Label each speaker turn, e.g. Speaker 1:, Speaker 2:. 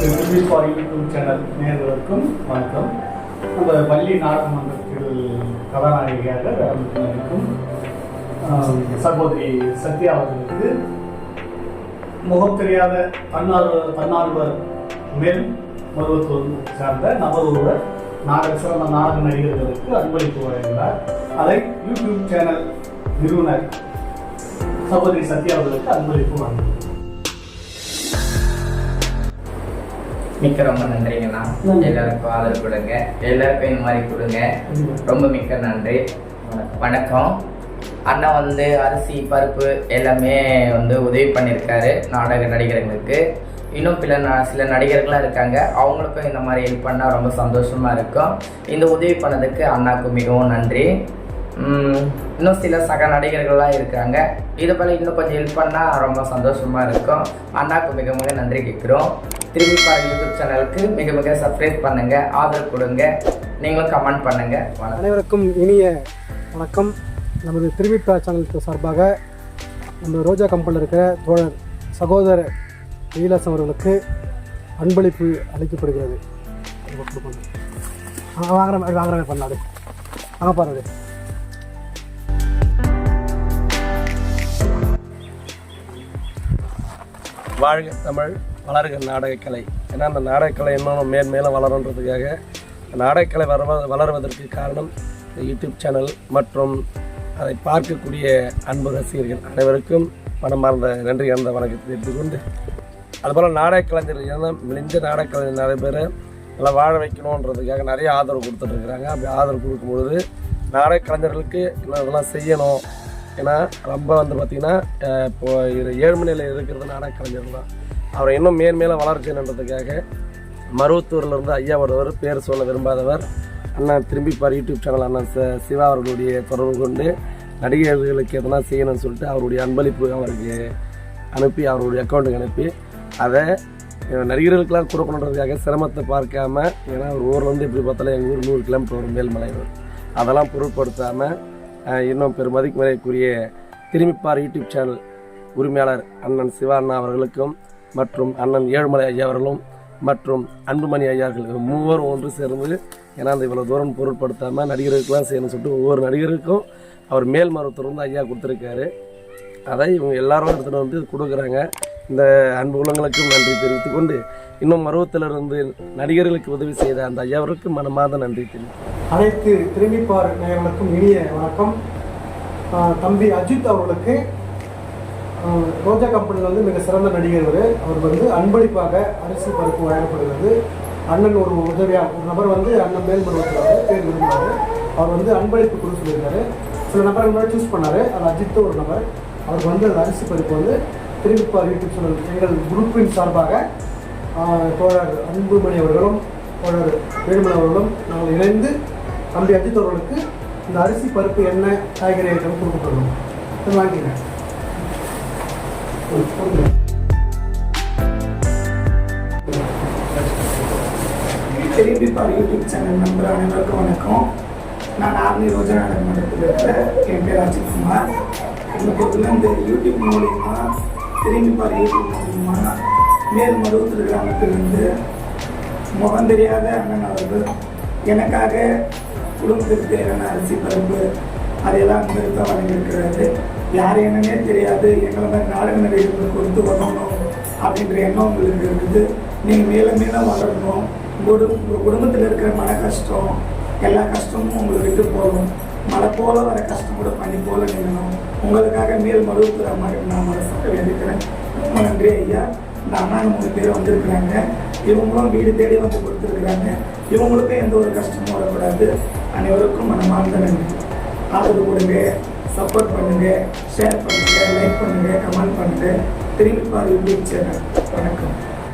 Speaker 1: For YouTube channel நேர்களுக்கும் வணக்கம். நம்ம பள்ளி நாடகமன்றத்தில் கதாநாயகியாக இருக்கும் சகோதரி சத்யா அவர்களுக்கு முகம் தெரியாத தன்னார்வ தன்னார்வர் மேல் மருவத்தூர் சார்ந்த நபரோட நாடக சிறந்த நாடக நடிகர்களுக்கு அன்பளிப்பு வழங்கினார் அதை யூடியூப் சேனல் நிறுவனர் சகோதரி சத்யா அவர்களுக்கு அன்பளிப்பு வழங்கினார்
Speaker 2: மிக்க ரொம்ப நன்றிங்கண்ணா. எல்லாருக்கும் ஆதரவு கொடுங்க. எல்லாருக்கும் இந்த மாதிரி கொடுங்க. ரொம்ப மிக்க நன்றி. வணக்கம். அண்ணா வந்து அரிசி பருப்பு எல்லாமே வந்து உதவி பண்ணியிருக்காரு நாடக நடிகர்களுக்கு. இன்னும் பிற ந- சில நடிகர்களாக இருக்காங்க. அவங்களுக்கும் இந்த மாதிரி ஹெல்ப் பண்ணால் ரொம்ப சந்தோஷமாக இருக்கும். இந்த உதவி பண்ணதுக்கு அண்ணாக்கு மிகவும் நன்றி. இன்னும் சில சக நடிகர்கள்லாம் இருக்காங்க. இது போல் இன்னும் கொஞ்சம் ஹெல்ப் பண்ணால் ரொம்ப சந்தோஷமாக இருக்கும். அண்ணாக்கு மிக மிக நன்றி கேட்குறோம். திரும்பி பாரு யூடியூப் சேனலுக்கு மிக மிக சப்ஸ்கிரைப் பண்ணுங்கள் ஆதரவு கொடுங்க. நீங்களும் கமெண்ட் பண்ணுங்கள்
Speaker 3: அனைவருக்கும் இனிய வணக்கம். நமது திருவிப்பா சேனலுக்கு சார்பாக நம்ம ரோஜா கம்பெனியில் இருக்கிற தோழர் சகோதரர் கைலாசம் அவர்களுக்கு அன்பளிப்பு அளிக்கப்படுகிறது. அது கொடுக்கணும். ஆ, வாங்குற மாதிரி வாங்குற மாதிரி பண்ணாடு வாங்க. பாருங்க
Speaker 4: வாழ்க தமிழ். வளருகிற நாடகக்கலை. ஏன்னா அந்த நாடகக்கலை இன்னும் மேன்மேலும் வளருன்றதுக்காக நாடகக்கலை வளர வளர்வதற்கு காரணம் இந்த யூடியூப் சேனல் மற்றும் அதை பார்க்கக்கூடிய அன்பு ரசிகர்கள் அனைவருக்கும் மனமார்ந்த நன்றி அந்த வணக்கத்தை தெரிவித்துக் கொண்டு அதுபோல் நாடக கலைஞர்கள் ஏன்னா மிளிஞ்ச நாடக கலைஞர் நிறைய பேர் நல்லா வாழ வைக்கணுன்றதுக்காக நிறைய ஆதரவு கொடுத்துட்ருக்குறாங்க அப்படி ஆதரவு கொடுக்கும்பொழுது நாடக கலைஞர்களுக்கு இன்னும் இதெல்லாம் செய்யணும்? ஏன்னா ரொம்ப வந்து பார்த்திங்கன்னா இப்போ இது ஏழ்மனையில் இருக்கிறது நாடக கலைஞர் தான். அவரை இன்னும் மேன்மேலும் வளர்ச்சின்றதுக்காக மருவத்தூர்ல இருந்து ஐயா ஒருவர் பேர் சொல்ல விரும்பாதவர். அண்ணன் திரும்பிப்பார் யூடியூப் சேனல் அண்ணன் சிவா அவர்களுடைய தொடர்பு கொண்டு நடிகர்களுக்கு எதனா செய்யணும்னு சொல்லிட்டு அவருடைய அன்பளிப்பு அவருக்கு அனுப்பி அவருடைய அக்கௌண்ட்டுக்கு அனுப்பி அதை நடிகர்களுக்கெல்லாம் கொடுக்கணுன்றதுக்காக சிரமத்தை பார்க்காம ஏன்னா ஒரு ஊர்லேருந்து எப்படி பார்த்தாலும் எங்கள் ஊர் நூறு கிலோமீட்டர் வரும் மேல்மலையூர் அதெல்லாம் பொருட்படுத்தாமல் இன்னும் பெருமதிக்கு மதிப்புக்குரிய திரும்பிப்பார் யூடியூப் சேனல் உரிமையாளர் அண்ணன் சிவா அண்ணா அவர்களுக்கும் மற்றும் அண்ணன் ஏழுமலை ஐயா அவர்களும் மற்றும் அன்புமணி ஐயார்கள் மூவரும் ஒன்று சேர்ந்து ஏன்னா அந்த இவ்வளோ தூரம் பொருட்படுத்தாமல் நடிகர்களுக்கெல்லாம் செய்யணும்னு சொல்லிட்டு ஒவ்வொரு நடிகருக்கும் அவர் மேல் மருத்துவர் வந்து ஐயா கொடுத்துருக்காரு. அதை இவங்க எல்லாரும் எடுத்துகிட்டு வந்து கொடுக்குறாங்க. இந்த அன்பு உள்ளங்களுக்கும் நன்றி தெரிவித்து கொண்டு இன்னும் மருவத்திலிருந்து நடிகர்களுக்கு உதவி செய்த அந்த ஐயாவிற்கு மனமார்ந்த நன்றி தெரிவித்து
Speaker 3: அனைத்து திரும்பிப்பார் நேயர்களுக்கும் இனிய வணக்கம். தம்பி அஜித் அவர்களுக்கு ரோஜா கம்பெனியில் வந்து மிக சிறந்த நடிகர் இவர். அவர் வந்து அன்பளிப்பாக அரிசி பருப்பு வழங்கப்படுகிறது. அண்ணன் ஒரு உதவியாக ஒரு நபர் வந்து அண்ணன் மேல்மருவத்தில் பேர் விரும்பினார். அவர் வந்து அன்பளிப்பு கொடுக்க சொல்லியிருக்காரு. சில நபர்கள் முன்னாடி சூஸ் பண்ணார். அது அஜித் ஒரு நபர். அவருக்கு வந்து அந்த அரிசி பருப்பு வந்து திரும்பிப்பார் யூடியூப் சேனல் எங்கள் குரூப்பின் சார்பாக. தோழர் அன்புமணி அவர்களும் தோழர் வேலுமணி அவர்களும் நாங்கள் இணைந்து தம்பி அஜித் அவர்களுக்கு இந்த அரிசி பருப்பு எண்ணெய் காய்கறி ஐட்டம் கொடுக்கப்படுறோம் வாங்கிக்கிறேன்
Speaker 5: திரும்பி யூடியூப் சேனல் நம்பர் அனைவருக்கும் வணக்கம் நான் ஆர்மி ரோஜா நடமாட்டத்தில் இருக்கிற என் பேர் அஜித்குமார் இந்த பொறுத்தில் இந்த யூடியூப் மூலியமா திரும்பி பார் யூடியூப் மூலியமா மேல் மருவத்தூர் கிராமத்திலிருந்து முகம் தெரியாத அண்ணன் அவர்கள் எனக்காக குடும்பத்திற்கு தேவையான அரிசி பருப்பு அதையெல்லாம் நிறுத்த வழங்கியிருக்கிறாரு யார் என்னன்னே தெரியாது. எங்களை மாதிரி நாடக நடிகர்களுக்கு கொடுத்து வரணும் அப்படின்ற எண்ணம் உங்களுக்கு இருக்குது. நீங்கள் மேலும் மேலும் வளரணும். குடும்ப உங்கள் குடும்பத்தில் இருக்கிற மன கஷ்டம் எல்லா கஷ்டமும் உங்களை விட்டு போகும். மழை போல வர கஷ்டம் கூட பண்ணி போல நிற்கணும் உங்களுக்காக மேல் மருவத்துற மாதிரி நான் மனசாக வேண்டிக்கிறேன் ரொம்ப நன்றி ஐயா. இந்த அண்ணா மூணு பேர் வந்திருக்கிறாங்க. இவங்களும் வீடு தேடி வந்து கொடுத்துருக்குறாங்க. இவங்களுக்கும் எந்த ஒரு கஷ்டமும் வரக்கூடாது. அனைவருக்கும் மனமார்ந்த நன்றி. ஆதரவு கொடுங்க. சப்போர்ட் பண்ணுங்க. ஷேர் பண்ணுங்க. லைக் பண்ணுங்க. கமெண்ட் பண்ணுங்க. திரும்பி பாரு யூடியூப் சேனல் வணக்கம்.